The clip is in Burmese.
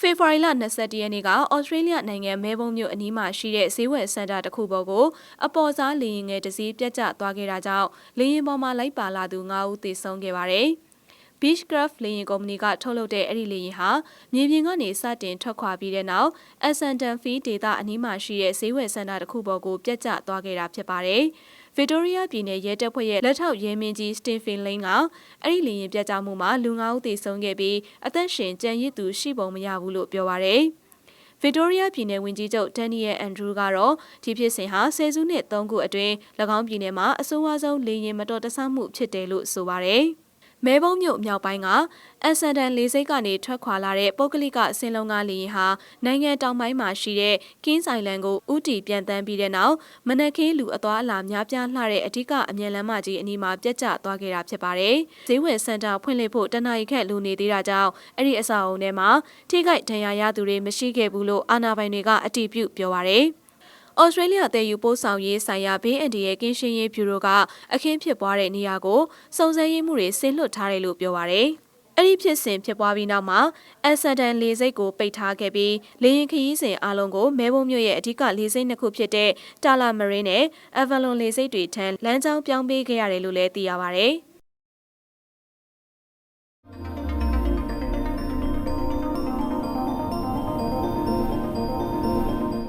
ဖေဖော်ဝါရီလ22ရက်နေ့ကဩစတြေးလျနိုင်ငံမဲဘုံမြို့အနီးမှာရှိတဲ့ဈေးဝယ်စင်တာတစ်ခုပေါ်ကိုအပေါ်စားလေယာဉ်ငယ်တစ်စီးပြတ်ကျသွားခဲ့တာကြောင့်လေယာဉ်ပေါ်မှာလိုက်ပါလာသူ9ဦးသေဆုံးခဲ့ပါတယ်။ Beechcraft လေယာဉ်ကုမ္ပဏီကထုတ်လုပ်တဲ့အဲ့ဒီလေယာဉ်ဟာမြေပြင်ကနေစတင်ထွက်ခွာပြီးတဲ့နောက် Essendon Field ဒေသအနီးမှာရှိတဲ့ဈေးဝယ်စင်တာတစ်ခုပေါ်ကိုပြတ်ကျသွားခဲ့တာဖြစ်ပါတယ်။ဗစ်တိုးရီးယားပြည်နယ်ရဲတပ်ဖွဲ့ရဲ့လက်ထောက်ရဲမင်းကြီးစတင်ဖင်လိန်ကအဲ့ဒီလေရင်ပြတ်ကျမှုမှာလူ9ဦးသေဆုံးခဲ့ပြီးအသက်ရှင်ကျန်ရစ်သူရှိပုံမရဘူးလို့ပြောပါရယ် ဗစ်တိုးရီးယားပြည်နယ်ဝန်ကြီးချုပ်ဒန်နီယယ်အန်ဒရူးကတော့ဒီဖြစ်စဉ်ဟာဆယ်စုနှစ်၃ခုအတွင်း၎င်းပြည်နယ်မှာအဆိုးအဝါဆုံးလေရင်မတော်တဆမှုဖြစ်တယ်လို့ဆိုပါရယ် မဲဘုံမြို့မြောက်ပိုင်းကအန်ဆန်ဒန်လေးစိတ်ကနေထွက်ခွာလာတဲ့ပုဂ္ဂလိကဆင်းလုံးကားလေယာဉ်ဟာနိုင်ငံတောင်ပိုင်းမှာရှိတဲ့ကင်းဆိုင်လန်ကိုဥတီပြန်တန်းပြီးတဲ့နောက်မနက်ခင်းလူအသွားအလာများပြားလှတဲ့အဓိကအမြန်လမ်းမကြီးအနီးမှာပြတ်ကျသွားခဲ့တာဖြစ်ပါတယ်။ဈေးဝယ်စင်တာဖွင့်လှစ်ဖို့တနအီခက်လူနေသေးတာကြောင့်အဲ့ဒီအဆောက်အုံထဲမှာထိခိုက်ဒဏ်ရာရသူတွေမရှိခဲ့ဘူးလို့အာဏာပိုင်တွေကအတည်ပြုပြောပါရယ်။ ဩစတြေးလျအသေးယူပို့ဆောင်ရေးဆိုင်ရာဘေးအန်ဒီရဲ့ကင်းရှင်းရေးဗျူရိုကအခင်းဖြစ်ပွားတဲ့နေရာကိုစုံစမ်းရေးမှုတွေဆင်းလွှတ်ထားတယ်လို့ပြောပါရယ်။အဲ့ဒီဖြစ်စဉ်ဖြစ်ပွားပြီးနောက်မှာအက်ဆဒန်လေစိတ်ကိုပိတ်ထားခဲ့ပြီးလေရင်ခရီးစဉ်အလုံးကိုမဲဘုံမြို့ရဲ့အဓိကလေစိတ်နှစ်ခုဖြစ်တဲ့တာလာမရင်းနဲ့အဗလွန်လေစိတ်တွေထံလမ်းကြောင်းပြောင်းပေးခဲ့ရတယ်လို့လည်းသိရပါဗျ။